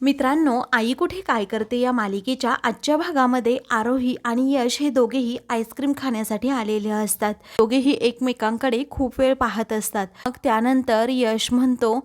मित्रांनो आई कुठे काय करते या मालिकेच्या आजच्या भागामध्ये आरोही आणि यश हे दोघेही आईस्क्रीम खाण्यासाठी आलेले असतात. दोघेही एकमेकांकडे खूप वेळ पाहत असतात. मग त्यानंतर यश म्हणतो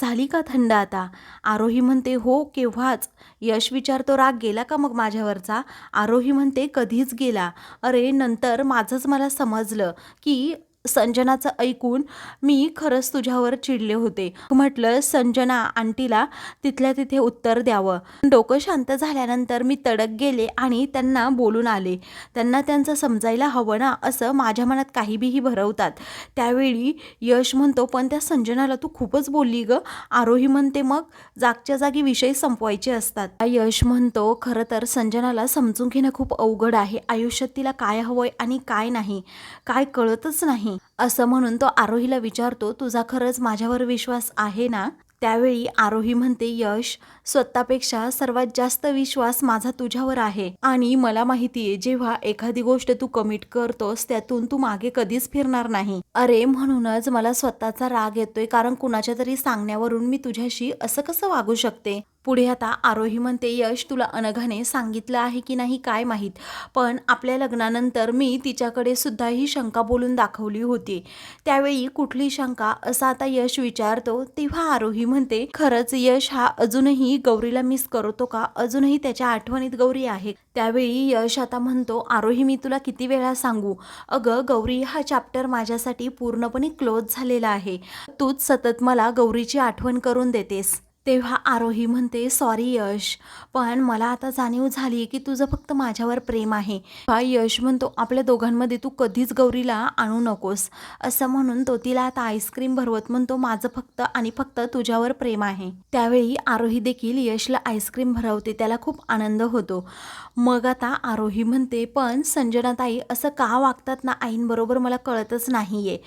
झाली का थंड आता? आरोही म्हणते हो केव्हाच. यश विचारतो राग गेला का मग माझ्यावरचा? आरोही म्हणते कधीच गेला. अरे नंतर माझंच मला समजलं की संजनाचं ऐकून मी खरंच तुझ्यावर चिडले होते. म्हटलं संजना आंटीला तिथल्या तिथे उत्तर द्यावं. डोकं शांत झाल्यानंतर मी तडक गेले आणि त्यांना बोलून आले. त्यांना त्यांचं समजायला हवं ना असं माझ्या मनात काहीबीही भरवतात. त्यावेळी यश म्हणतो पण त्या संजनाला तू खूपच बोलली ग. आरोही म्हणते मग जागच्या जागी विषय संपवायचे असतात. यश म्हणतो खरं तर संजनाला समजून घेणं खूप अवघड आहे. आयुष्यात तिला काय हवंय आणि काय नाही. काय कळतच नाही. असं म्हणून तो आरोहीला विचारतो तुझा खरंच माझ्यावर विश्वास आहे ना? त्यावेळी आरोही म्हणते यश स्वतःपेक्षा सर्वात जास्त विश्वास माझा तुझ्यावर आहे. आणि मला माहिती आहे जेव्हा एखादी गोष्ट तू कमिट करतोस त्यातून तू मागे कधीच फिरणार नाही. अरे म्हणूनच मला स्वतःचा राग येतोय कारण कुणाच्या तरी सांगण्यावरून मी तुझ्याशी असं कसं वागू शकते? पुढे आता आरोही म्हणते यश तुला अनघाने सांगितलं आहे की नाही काय माहीत. पण आपल्या लग्नानंतर मी तिच्याकडे सुद्धा ही शंका बोलून दाखवली होती. त्यावेळी कुठली शंका असा आता यश विचारतो तेव्हा आरोही म्हणते खरंच यश हा अजूनही गौरीला मिस करतो का? अजूनही त्याच्या आठवणीत गौरी आहे. त्यावेळी यश आता म्हणतो आरोही मी तुला किती वेळा सांगू? अगं गौरी हा चॅप्टर माझ्यासाठी पूर्णपणे क्लोज झालेला आहे. तूच सतत मला गौरीची आठवण करून देतेस. तेव्हा आरोही म्हणते सॉरी यश. पण मला आता जाणीव झाली की तुझं फक्त माझ्यावर प्रेम आहे. तेव्हा यश म्हणतो आपल्या दोघांमध्ये तू कधीच गौरीला आणू नकोस. असं म्हणून तो तिला आता आईस्क्रीम भरवत म्हणतो माझं फक्त आणि फक्त तुझ्यावर प्रेम आहे. त्यावेळी आरोही देखील यशला आईस्क्रीम भरवते त्याला खूप आनंद होतो. मग आता आरोही म्हणते पण संजनाताई असं का वागतात ना आईंबरोबर? मला कळतच नाहीये.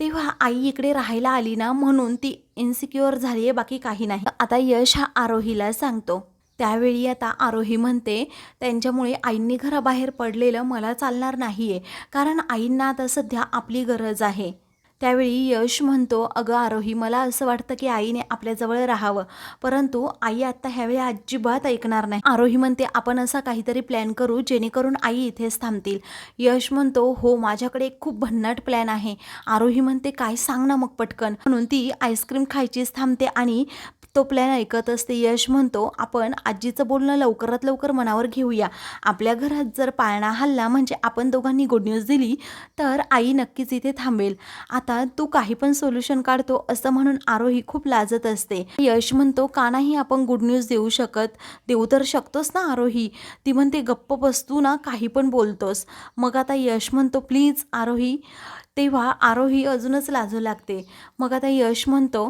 तेव्हा आई इकडे राहायला आली ना म्हणून ती इन्सिक्युअर झाली आहे बाकी काही नाही. आता यश हा आरोहीला सांगतो. त्यावेळी आता आरोही म्हणते त्यांच्यामुळे आईंनी घराबाहेर पडलेलं मला चालणार नाही आहे कारण आईंना आता सध्या आपली गरज आहे. त्यावेळी यश म्हणतो अगं आरोही मला असं वाटतं की आईने आपल्याजवळ राहावं. परंतु आई आत्ता ह्यावेळी अजिबात ऐकणार नाही. आरोही म्हणते आपण असा काहीतरी प्लॅन करू जेणेकरून आई इथेच थांबतील. यश म्हणतो हो माझ्याकडे एक खूप भन्नाट प्लॅन आहे. आरोही म्हणते काय सांग ना मग पटकन. म्हणून ती आईस्क्रीम खायचीच थांबते आणि तो प्लॅन ऐकत असते यश म्हणतो आपण आजीचं बोलणं लवकरात लवकर मनावर घेऊया. आपल्या घरात जर पाळणा हल्ला म्हणजे आपण दोघांनी गुड न्यूज दिली तर आई नक्कीच इथे थांबेल. आता तू काही पण सोल्युशन काढतो असं म्हणून आरोही खूप लाजत असते. यश म्हणतो का नाही आपण गुड न्यूज देऊ शकत देऊ तर शकतोस ना आरोही ती म्हणते गप्प बसतू ना काही पण बोलतोस मग आता यश म्हणतो प्लीज आरोही तेव्हा आरोही अजूनच लाजू लागते. मग आता यश म्हणतो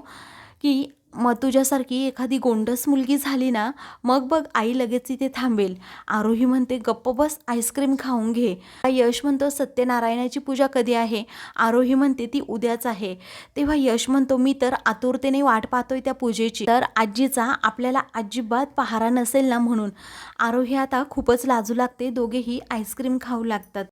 की मग तुझ्यासारखी एखादी गोंडस मुलगी झाली ना मग बघ आई लगेच इथे थांबेल. आरोही म्हणते गप्प बस आईस्क्रीम खाऊन घे. यश म्हणतो सत्यनारायणाची पूजा कधी आहे? आरोही म्हणते ती उद्याच आहे. तेव्हा यश म्हणतो मी तर आतुरतेने वाट पाहतोय त्या पूजेची. तर आजीचा आपल्याला अजिबात पहारा नसेल ना म्हणून. आरोही आता खूपच लाजू लागते दोघेही आईस्क्रीम खाऊ लागतात.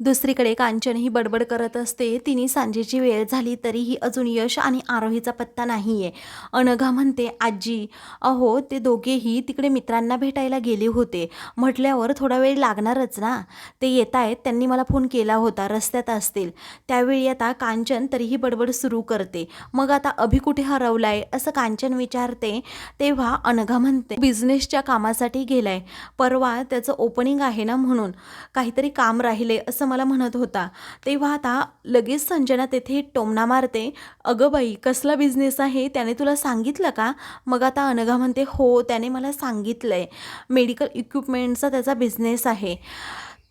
दुसरीकडे कांचन ही बडबड करत असते. तिने सांजेची वेळ झाली तरीही अजून यश आणि आरोहीचा पत्ता नाही आहे अनघा म्हणते आजी अहो ते दोघेही तिकडे मित्रांना भेटायला गेले होते. म्हटल्यावर थोडा वेळ लागणारच ना? ते येत आहेत त्यांनी मला फोन केला होता रस्त्यात असतील. त्यावेळी आता कांचन तरीही बडबड सुरू करते. मग आता अभि कुठे हरवलाय? असं कांचन विचारते. तेव्हा अनघा म्हणते बिझनेसच्या कामासाठी गेलाय. परवा त्याचं ओपनिंग आहे ना म्हणून. काहीतरी काम राहिले असं मला म्हणत होता. तेव्हा आता लगेच संजना तेथे टोमणा मारते. अगं बाई कसला बिझनेस आहे? त्याने तुला सांगितलं का? मग आता अनघा म्हणते हो त्याने मला सांगितलं आहे मेडिकल इक्विपमेंटचा त्याचा बिझनेस आहे.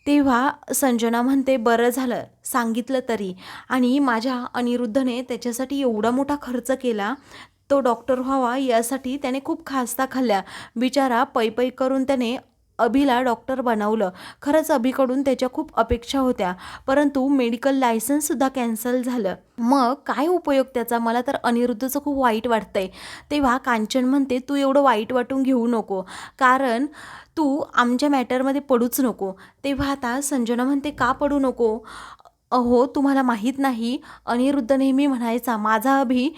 तेव्हा संजना म्हणते बरं झालं सांगितलं तरी. आणि माझ्या अनिरुद्धने त्याच्यासाठी एवढा मोठा खर्च केला. तो डॉक्टर व्हावा यासाठी त्याने खूप खास्ता खाल्ल्या. बिचारा पै पै करून त्याने अभिला डॉक्टर बनवलं. खरंच अभिकडून त्याच्या खूप अपेक्षा होत्या परंतु मेडिकल लायसन्ससुद्धा कॅन्सल झालं. मग काय उपयोग त्याचा? मला तर अनिरुद्धचं खूप वाईट वाटतंय. तेव्हा कांचन म्हणते तू एवढं वाईट वाटून घेऊ नको कारण तू आमच्या मॅटरमध्ये पडूच नको. तेव्हा आता संजना म्हणते का पडू नको? अहो तुम्हाला माहीत नाही अनिरुद्ध नेहमी म्हणायचा माझा अभि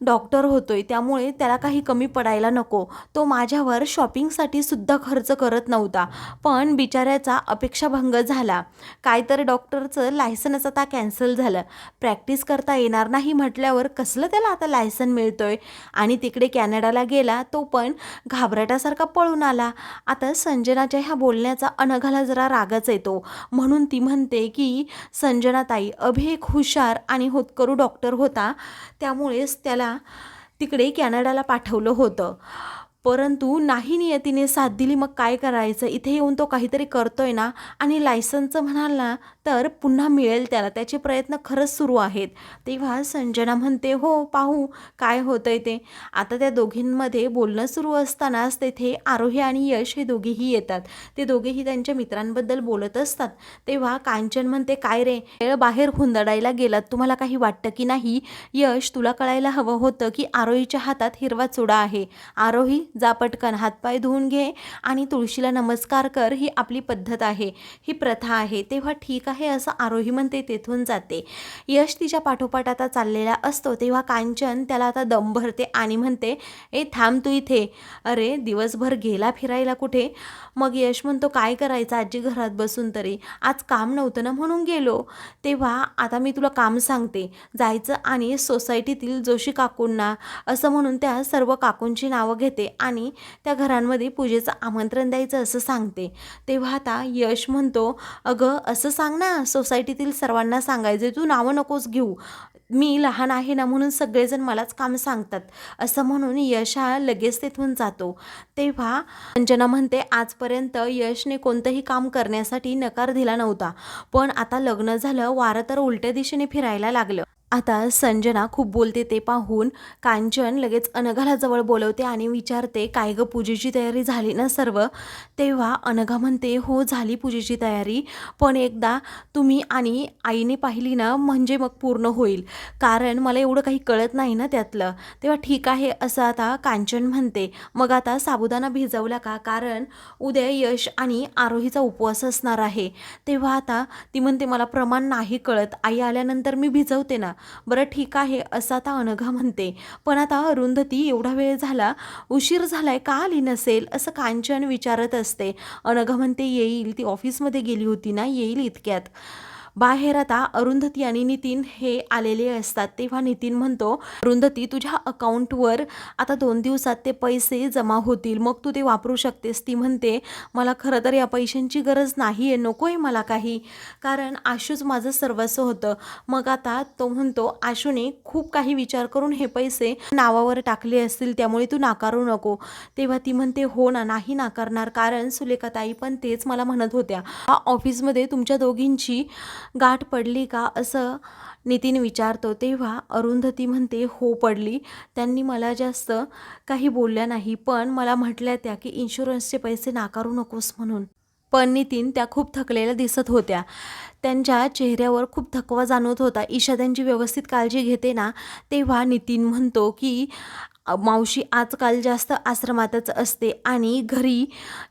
डॉक्टर होतोय त्यामुळे त्याला काही कमी पडायला नको. तो माझ्यावर शॉपिंगसाठी सुद्धा खर्च करत नव्हता. पण बिचाऱ्याचा अपेक्षाभंग झाला. काय तर डॉक्टरचं लायसनच आता कॅन्सल झालं. प्रॅक्टिस करता येणार नाही म्हटल्यावर कसलं त्याला आता लायसन मिळतोय? आणि तिकडे कॅनडाला गेला तो पण घाबरट्यासारखा पळून आला. आता संजनाच्या ह्या बोलण्याचा अनघाला जरा रागच येतो. म्हणून ती म्हणते की संजना अभि अभेक हुशार आणि होतकरू डॉक्टर होता. त्यामुळेच त्याला तिकडे कॅनडाला पाठवलं होतं. परंतु नाही नियतीने साथ दिली मग काय करायचं? इथे येऊन तो काहीतरी करतोय ना आणि लायसनचं म्हणाल ना तर पुन्हा मिळेल त्याला. त्याचे प्रयत्न खरंच सुरू आहेत. तेव्हा संजना म्हणते हो पाहू काय होतंय ते. आता त्या दोघींमध्ये बोलणं सुरू असतानाच तेथे आरोही आणि यश हे दोघेही येतात. ते दोघेही त्यांच्या मित्रांबद्दल बोलत असतात. तेव्हा कांचन म्हणते काय रे? वेळ बाहेर हुंदडायला गेलात. तुम्हाला काही वाटतं की नाही? यश तुला कळायला हवं होतं की आरोहीच्या हातात हिरवा चुडा आहे. आरोही जा पटकन हातपाय धुवून घे आणि तुळशीला नमस्कार कर ही आपली पद्धत आहे ही प्रथा आहे. तेव्हा ठीक आहे असं आरोही म्हणते तेथून जाते. यश तिच्या पाठोपाठ आता चाललेला असतो तेव्हा कांचन त्याला आता दम भरते आणि म्हणते ए थांब तू इथे. अरे दिवसभर गेला फिरायला कुठे? मग यश म्हणतो काय करायचं? आजी घरात बसून तरी. आज काम नव्हतं ना म्हणून गेलो. तेव्हा आता मी तुला काम सांगते. जायचं आणि सोसायटीतील जोशी काकूंना असं म्हणून त्या सर्व काकूंची नावं घेते आणि त्या घरांमध्ये पूजेचं आमंत्रण द्यायचं असं सांगते. तेव्हा आता यश म्हणतो अगं असं सांग ना सोसायटीतील सर्वांना सांगायचं तू नावं नकोस घेऊ. मी लहान आहे ना म्हणून सगळेजण मलाच काम सांगतात. असं म्हणून यश हा लगेच तेथून जातो. तेव्हा अंजना म्हणते आजपर्यंत यशने कोणतंही काम करण्यासाठी नकार दिला नव्हता. पण आता लग्न झालं वारं तर उलट्या दिशेने फिरायला लागलं. आता संजना खूप बोलते ते पाहून कांचन लगेच अनघाला जवळ बोलवते आणि विचारते काय गं पूजेची तयारी झाली ना सर्व? तेव्हा अनघा म्हणते हो झाली पूजेची तयारी. पण एकदा तुम्ही आणि आईने पाहिली ना म्हणजे मग पूर्ण होईल. कारण मला एवढं काही कळत नाही ना त्यातलं. तेव्हा ठीक आहे असं आता कांचन म्हणते. मग आता साबुदाणा भिजवला का? कारण उद्या यश आणि आरोहीचा उपवास असणार आहे. तेव्हा आता ती म्हणते मला प्रमाण नाही कळत. आई आल्यानंतर मी भिजवते ना. बरं ठीक आहे असं आता अनघा म्हणते. पण आता अरुंधती एवढा वेळ झाला उशीर झालाय का आली नसेल असं कांचन विचारत असते. अनघा म्हणते येईल ती ऑफिसमध्ये गेली होती ना येईल इतक्यात. बाहेर आता अरुंधती आणि नितीन हे आलेले असतात. तेव्हा नितीन म्हणतो अरुंधती तुझ्या अकाउंटवर आता दोन दिवसात ते पैसे जमा होतील. मग तू ते वापरू शकतेस. ती म्हणते मला खरं तर या पैशांची गरज नाही आहे नको आहे मला काही. कारण आशूच माझं सर्वस्व होतं. मग आता तो म्हणतो आशूने खूप काही विचार करून हे पैसे नावावर टाकले असतील. त्यामुळे तू नाकारू नको. तेव्हा ती म्हणते हो ना नाही नाकारणार. कारण सुलेखाताई पण तेच मला म्हणत होत्या. ऑफिसमध्ये तुमच्या दोघींची गाठ पडली का असं नितीन विचारतो. तेव्हा अरुंधती म्हणते हो पडली. त्यांनी मला जास्त काही बोलल्या नाही पण मला म्हटल्या त्या की इन्शुरन्सचे पैसे नाकारू नकोस म्हणून. पण नितीन त्या खूप थकलेल्या दिसत होत्या. त्यांच्या चेहऱ्यावर खूप थकवा जाणवत होता. ईशा त्यांची व्यवस्थित काळजी घेते ना तेव्हा नितीन म्हणतो की मावशी आजकाल जास्त आश्रमातच असते आणि घरी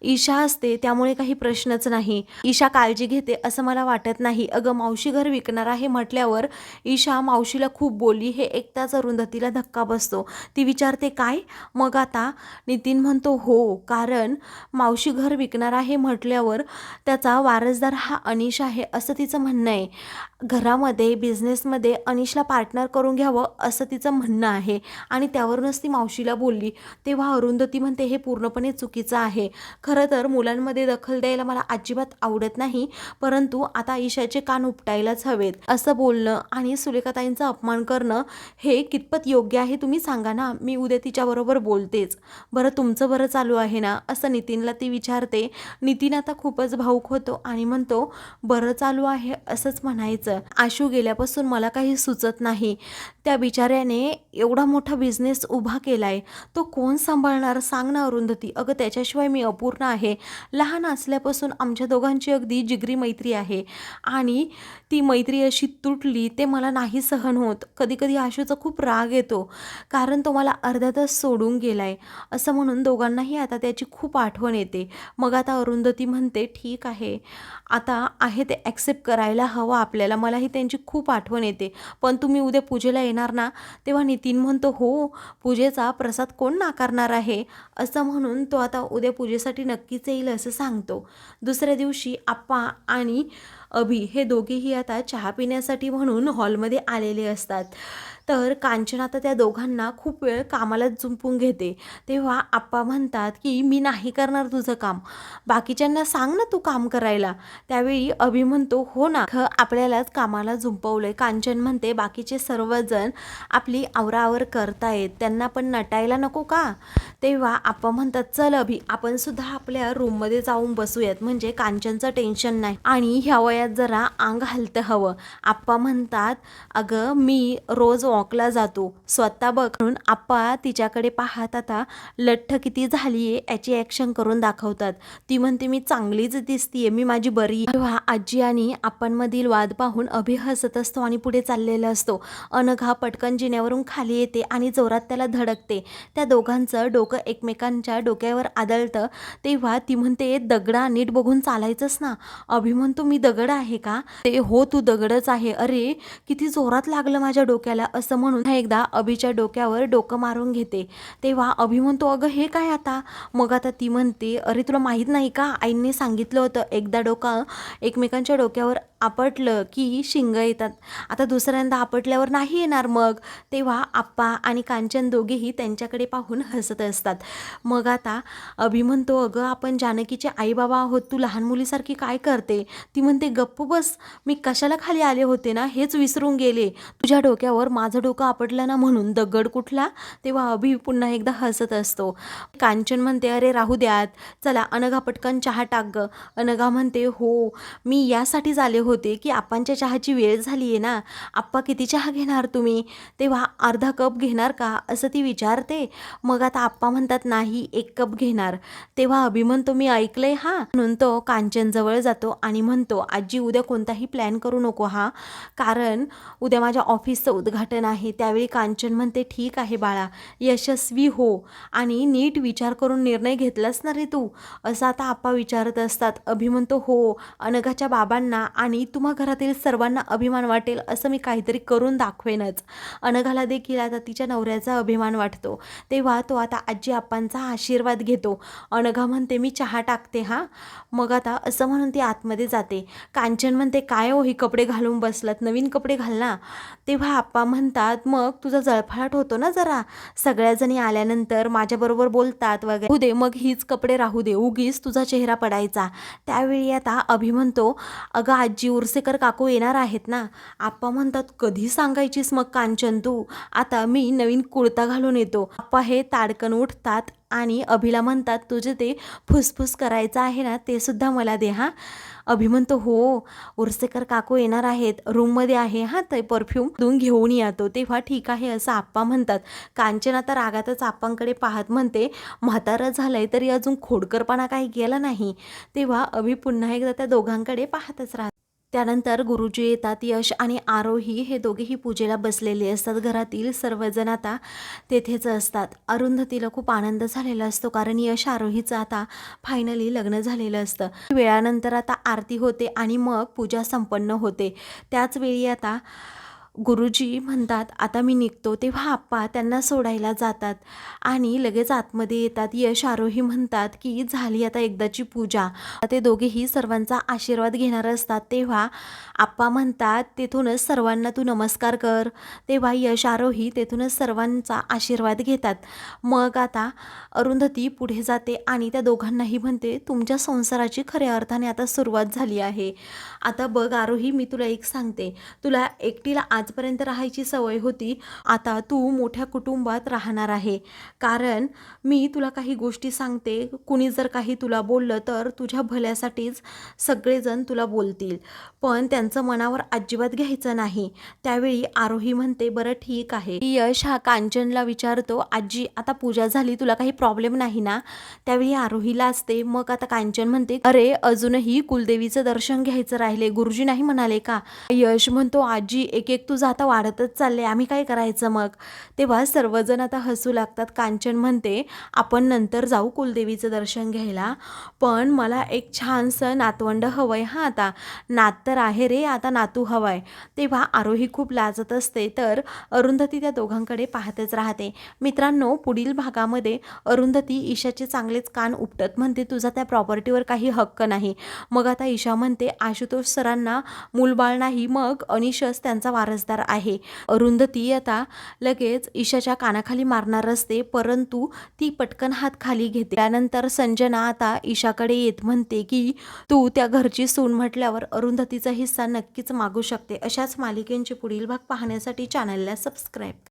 ईशा असते त्यामुळे काही प्रश्नच नाही. ईशा काळजी घेते असं मला वाटत नाही. अगं मावशी घर विकणार आहे म्हटल्यावर ईशा मावशीला खूप बोलली. हे एकताच अरुंधतीला धक्का बसतो. ती विचारते काय? मग आता? नितीन म्हणतो हो कारण मावशी घर विकणार आहे म्हटल्यावर त्याचा वारसदार हा अनिश आहे असं तिचं म्हणणं आहे. घरामध्ये बिझनेसमध्ये अनिशला पार्टनर करून घ्यावं असं तिचं म्हणणं आहे. आणि त्यावरूनच ती मावशीला बोलली. तेव्हा अरुंधती म्हणते हे पूर्णपणे चुकीचं आहे. खरं तर मुलांमध्ये दखल द्यायला मला अजिबात आवडत नाही परंतु आता ईशाचे कान उपटायलाच हवेत. असं बोलणं आणि सुलेखाताईंचा अपमान करणं हे कितपत योग्य आहे तुम्ही सांगा ना मी उद्या तिच्याबरोबर बोलतेच. बरं तुमचं बरं चालू आहे ना? असं नितीनला ती विचारते. नितीन आता खूपच भाऊक होतो आणि म्हणतो बरं चालू आहे असंच म्हणायचं. आशू गेल्यापासून मला काही सुचत नाही. त्या बिचाऱ्याने एवढा मोठा बिझनेस उभा केलाय. तो कोण सांभाळणार? सांग ना अरुंधती. अगं त्याच्याशिवाय मी अपूर्ण आहे. लहान असल्यापासून आमच्या दोघांची अगदी जिगरी मैत्री आहे. आणि ती मैत्री अशी तुटली ते मला नाही सहन होत. कधीकधी आशूचा खूप राग येतो. कारण तो मला अर्धा तास सोडून गेलाय. असं म्हणून दोघांनाही आता त्याची खूप आठवण येते. मग आता अरुंधती म्हणते ठीक आहे. आता आहे ते ॲक्सेप्ट करायला हवं आपल्याला. आम्हालाही त्यांची खूप आठवण येते. पण तुम्ही उद्या पूजेला येणार ना तेव्हा नितीन म्हणतो हो पूजेचा प्रसाद कोण नाकारणार आहे? असं म्हणून तो आता उद्या पूजेसाठी नक्कीच येईल असं सांगतो. दुसऱ्या दिवशी आप्पा आणि अभि हे दोघेही आता चहा पिण्यासाठी म्हणून हॉलमध्ये आलेले असतात. तर कांचन आता त्या दोघांना खूप वेळ कामाला जुंपून घेते. तेव्हा आप्पा म्हणतात की मी नाही करणार तुझं काम. बाकीच्यांना सांग ना तू काम करायला. त्यावेळी अभि म्हणतो हो ना. ख आपल्यालाच कामाला झुंपवलंय कांचन म्हणते बाकीचे सर्वजण आपली आवरावर करतायत. त्यांना पण नटायला नको का? तेव्हा आप्पा म्हणतात चल अभि आपण सुद्धा आपल्या रूममध्ये जाऊन बसूयात. म्हणजे कांचनचं टेन्शन नाही. आणि ह्या वयात जरा अंग हलतं हवं. आप्पा म्हणतात अगं मी रोज वॉकला जातो. स्वतः बघ. म्हणून आप्पा तिच्याकडे पाहत आता लठ्ठ किती झाली आहे याची ॲक्शन करून दाखवतात. ती म्हणते मी चांगलीच दिसतीये. मी माझी बरी तेव्हा आजी आणि आपणमधील वाद पाहून अभि हसत असतो आणि पुढे चाललेला असतो. अनघा पटकन जिन्यावरून खाली येते आणि जोरात त्याला धडकते. त्या दोघांचं डोकं एकमेकांच्या डोक्यावर आदळतं. तेव्हा ती म्हणते दगडा नीट बघून चालायचंच ना. अभि म्हणतो मी दगड आहे का? ते हो तू दगडच आहे. अरे किती जोरात लागलं माझ्या डोक्याला असं म्हणून एकदा अभिच्या डोक्यावर डोकं मारून घेते. तेव्हा अभि म्हणतो अगं हे काय आता? मग आता ती म्हणते अरे तुला माहीत नाही का? आईंनी सांगितलं होतं एकदा डोकं एकमेकांच्या डोक्यावर आपटलं की शिंग येतात. आता दुसऱ्यांदा आपटल्यावर नाही येणार मग. तेव्हा आप्पा आणि कांचन दोघेही त्यांच्याकडे पाहून हसत असतात. मग आता अभि म्हणतो अगं आपण जानकीचे आईबाबा आहोत. तू लहान मुलीसारखी काय करते? ती म्हणते गप्प बस. मी कशाला खाली आले होते ना? हेच विसरून गेले. तुझ्या डोक्यावर माझं डोकं आपटलं ना म्हणून दगड कुठला? तेव्हा अभि पुन्हा एकदा हसत असतो. कांचन म्हणते अरे राहू द्यात. चला अनघा पटकन चहा टाक ग. अनघा म्हणते हो. मी यासाठीच आले होते होते की आप्पांच्या चहाची वेळ झाली आहे ना आप्पा किती चहा घेणार तुम्ही? तेव्हा अर्धा कप घेणार का? असं ती विचारते. मग आता आप्पा म्हणतात नाही एक कप घेणार. तेव्हा अभि म्हणतो मी ऐकलंय हा. म्हणून तो कांचनजवळ जातो आणि म्हणतो आजी उद्या कोणताही प्लॅन करू नको हा. कारण उद्या माझ्या ऑफिसचं उद्घाटन आहे. त्यावेळी कांचन म्हणते ठीक आहे बाळा यशस्वी हो. आणि नीट विचार करून निर्णय घेतलास ना रे तू? असं आता आप्पा विचारत असतात. अभि म्हणतो हो. अनघाच्या बाबांना आणि तुम्हा घरातील सर्वांना अभिमान वाटेल असं मी काहीतरी करून दाखवेनच. अनघाला देखील आता तिच्या नवऱ्याचा अभिमान वाटतो. तेव्हा तो आता आजी आप्पांचा आशीर्वाद घेतो. अनघा म्हणते मी चहा टाकते हा. मग आता असं म्हणून ती आतमध्ये जाते. कांचन म्हणते काय हो ही कपडे घालून बसलात? नवीन कपडे घाल ना तेव्हा आप्पा म्हणतात मग तुझा जळफळाट होतो ना जरा. सगळ्याजणी आल्यानंतर माझ्याबरोबर बोलतात वगैरे. होऊ दे मग हीच कपडे राहू दे. उगीच तुझा चेहरा पडायचा. त्यावेळी आता अभि म्हणतो अगं आजी उर्सेकर काकू येणार आहेत ना? आप्पा म्हणतात कधी सांगायचीस मग कांचन तू? आता मी नवीन कुर्ता घालून येतो. आप्पा हे ताडकन उठतात आणि अभिला म्हणतात तुझे ते फुसफुस करायचं आहे ना ते सुद्धा मला दे हां? अभि म्हणतो हो उर्सेकर काकू येणार आहेत रूममध्ये आहे हां ते परफ्यूम दोन घेऊन येतो तेव्हा ठीक आहे असं आप्पा म्हणतात. कांचन आता रागातच आप्पांकडे पाहत म्हणते म्हातारं झालंय तरी अजून खोडकरपणा काही गेला नाही. तेव्हा अभि पुन्हा एकदा त्या दोघांकडे पाहतच राहत. त्यानंतर गुरुजी येतात यश आणि आरोही हे दोघेही पूजेला बसलेले असतात. घरातील सर्वजण आता तेथेच असतात. अरुंधतीला खूप आनंद झालेला असतो कारण यश आरोहीचं आता फायनली लग्न झालेलं असतं. वेळानंतर आता आरती होते आणि मग पूजा संपन्न होते. त्याच वेळी आता गुरुजी म्हणतात आता मी निघतो तेव्हा आप्पा त्यांना सोडायला जातात आणि लगेच आतमध्ये येतात. यश आरोही म्हणतात की झाली आता एकदाची पूजा. ते दोघेही सर्वांचा आशीर्वाद घेणार असतात. तेव्हा आप्पा म्हणतात तेथूनच सर्वांना तू नमस्कार कर. तेव्हा यश आरोही तेथूनच सर्वांचा आशीर्वाद घेतात. मग आता अरुंधती पुढे जाते आणि त्या दोघांनाही म्हणते तुमच्या संसाराची खऱ्या अर्थाने आता सुरुवात झाली आहे. आता बघ आरोही मी तुला एक सांगते. तुला एकटीला आजपर्यंत राहायची सवय होती. आता तू मोठ्या कुटुंबात राहणार आहे. कारण मी तुला काही गोष्टी सांगते. कुणी जर काही तुला बोललं तर तुझ्या भल्यासाठीच सगळेजण तुला बोलतील. पण त्यांचं मनावर अजिबात घ्यायचं नाही. त्यावेळी आरोही म्हणते बरं ठीक आहे. यश हा कांचनला विचारतो आजी आता पूजा झाली तुला काही प्रॉब्लेम नाही ना? त्यावेळी आरोहीला असते मग आता कांचन म्हणते अरे अजूनही कुलदेवीचं दर्शन घ्यायचं राहिले. गुरुजी नाही म्हणाले का? यश म्हणतो आजी एक एक तुझं आता वाढतच चाललंय आम्ही काय करायचं मग? तेव्हा सर्वजण आता हसू लागतात. कांचन म्हणते आपण नंतर जाऊ कुलदेवीचं दर्शन घ्यायला. पण मला एक छानसं नातवंड हवंय हां आता. नात तर आहे रे आता नातू हवाय. तेव्हा आरोही खूप लाजत असते तर अरुंधती त्या दोघांकडे पाहतच राहते. मित्रांनो पुढील भागामध्ये अरुंधती ईशाचे चांगलेच कान उपटत म्हणते तुझा त्या प्रॉपर्टीवर काही हक्क नाही. मग आता ईशा म्हणते आशुतोष सरांना मूलबाळ नाही. मग अनिशच त्यांचा वारस खासदार आहे. अरुंधती आता लगेच ईशाच्या कानाखाली मारणार असते परंतु ती पटकन हात खाली घेते. त्यानंतर संजना आता ईशाकडे येत म्हणते की तू त्या घरची सून म्हटल्यावर अरुंधतीचा हिस्सा नक्कीच मागू शकते. अशाच मालिकेंचे पुढील भाग पाहण्यासाठी चॅनलला सबस्क्राईब